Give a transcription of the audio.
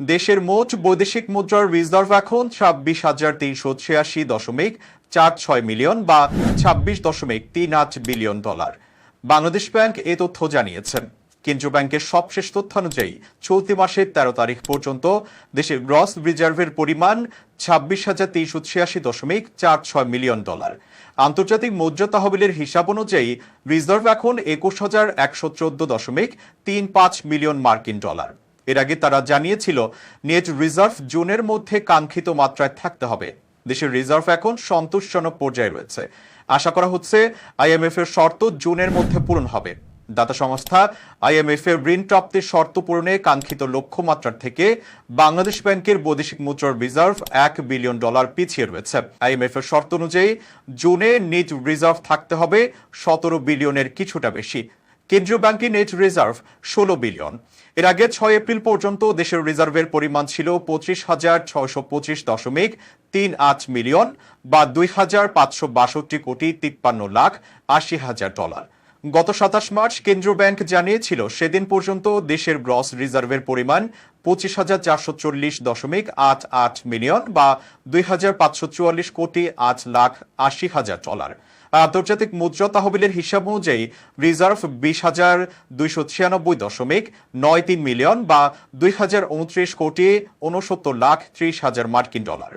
দেশের মোট বৈদেশিক মুদ্রার রিজার্ভ এখন ছাব্বিশ হাজার তিনশো ছিয়াশি দশমিক চার ছয় মিলিয়ন বা ছাব্বিশ দশমিক তিন আট বিলিয়ন ডলার। বাংলাদেশ ব্যাংক এ তথ্য জানিয়েছে। কেন্দ্রীয় ব্যাংকের সবশেষ তথ্য অনুযায়ী চলতি মাসের তেরো তারিখ পর্যন্ত দেশের গ্রস রিজার্ভের পরিমাণ ছাব্বিশ হাজার তিনশো ছিয়াশি দশমিক চার ছয় মিলিয়ন ডলার। আন্তর্জাতিক মুদ্রা তহবিলের হিসাব অনুযায়ী রিজার্ভ এখন একুশ হাজার একশো চোদ্দ দশমিক তিন পাঁচ মিলিয়ন মার্কিন ডলার। এর আগে তারা জানিয়েছিল, নেট রিজার্ভ জুনের মধ্যে কাঙ্ক্ষিত মাত্রায় থাকতে হবে। দেশের রিজার্ভ এখন সন্তোষজনক পর্যায়ে রয়েছে। আশা করা হচ্ছে আইএমএফ এর শর্ত জুনের মধ্যে পূরণ হবে। দাতা সংস্থা আইএমএফ এর ঋণ প্রাপ্তির শর্ত পূরণে কাঙ্ক্ষিত লক্ষ্যমাত্রার থেকে বাংলাদেশ ব্যাংকের বৈদেশিক মুদ্রার রিজার্ভ এক বিলিয়ন ডলার পিছিয়ে রয়েছে। আইএমএফ এর শর্ত অনুযায়ী জুনে নিট রিজার্ভ থাকতে হবে সতেরো বিলিয়নের কিছুটা বেশি। কেন্দ্রীয় ব্যাংকের নেট রিজার্ভ ষোলো বিলিয়ন। এর আগে ছয় এপ্রিল পর্যন্ত দেশের রিজার্ভের পরিমাণ ছিল পঁচিশ হাজার ছয়শো পঁচিশ দশমিক তিন আট মিলিয়ন বা দুই হাজার পাঁচশো বাষট্টি কোটি তিপ্পান্ন লাখ আশি হাজার ডলার। গত সাতাশ মার্চ কেন্দ্রীয় ব্যাংক জানিয়েছিল, সেদিন পর্যন্ত দেশের গ্রস রিজার্ভের পরিমাণ পঁচিশ হাজার চারশো চল্লিশ দশমিক আট আট মিলিয়ন বা দুই হাজার পাঁচশো চুয়াল্লিশ কোটি আট লাখ আশি হাজার ডলার। আন্তর্জাতিক মুদ্রা তহবিলের হিসাব অনুযায়ী রিজার্ভ বিশ হাজার দুইশো ছিয়ানব্বই দশমিক নয় তিন মিলিয়ন বা দুই হাজার উনত্রিশ কোটি উনসত্তর লাখ ত্রিশ হাজার মার্কিন ডলার।